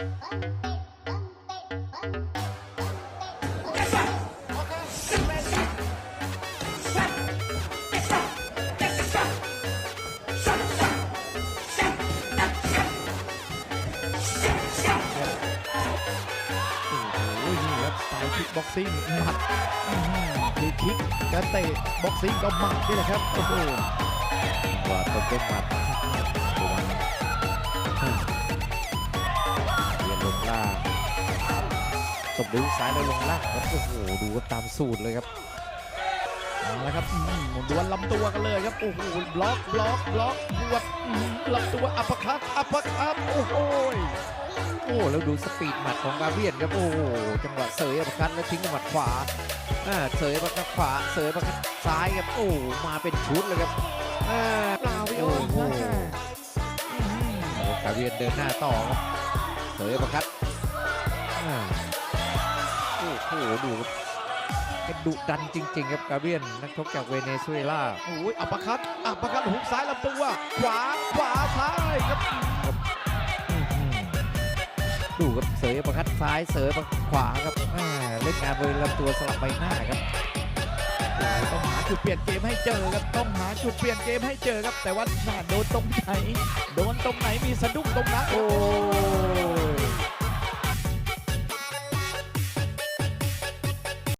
โอ้โหนี่ครับสไตล์คิกบ็อกซิ่งหมัดอื้อหือมีคิกกระเตะบ็อกซิ่งก็หมัดนี่แหละครับ โอ้โหว่าต้นต้นหมัด บด้วยซ้ายแล้วลงล่างครับโอ้โหดูครับตามสูตรเลยครับเอาละครับอื้อหือดวลลำตัวกันเลยครับโอ้โหบล็อกบล็อกบล็อกบวดอื้อหือลำตัวอัปเปอร์คัตอัปเปอร์คัตโอ้โหโอ้แล้วดูสปีดหมัดของกาเวียนครับโอ้โหจังหวะเสยอัปเปอร์คัตแล้วทิ้งด้วยหมัดขวาอ่าเสยอัปเปอร์คัตขวาเสยอัปเปอร์คัตซ้ายครับโอ้โหมาเป็นชุดเลยครับอ่าลาวิโอโอ้โหนะฮะอื้อหือโอ้กาเวียนเดินหน้าต่อครับเสยอัปเปอร์คัตอ่า โอ้โหดูครับแกดุดันจริง ๆ ครับกาเวียนนักชกจากเวเนซุเอลาโอ้ยอัปเปอร์คัตอัปเปอร์คัตหุกซ้ายลำตัวขวาขวาซ้ายครับดูครับเสยประคัดซ้ายเสยประคัดขวาครับอ่าเล่นงานบริเวณลำตัวสลับใบหน้าครับต้องหาจุดเปลี่ยนเกมให้เจอครับต้องหาจุดเปลี่ยนเกมให้เจอครับแต่ว่าน่าโดนตรงไหนโดนตรงไหนมีสะดุ้งตรงนั้นโอ้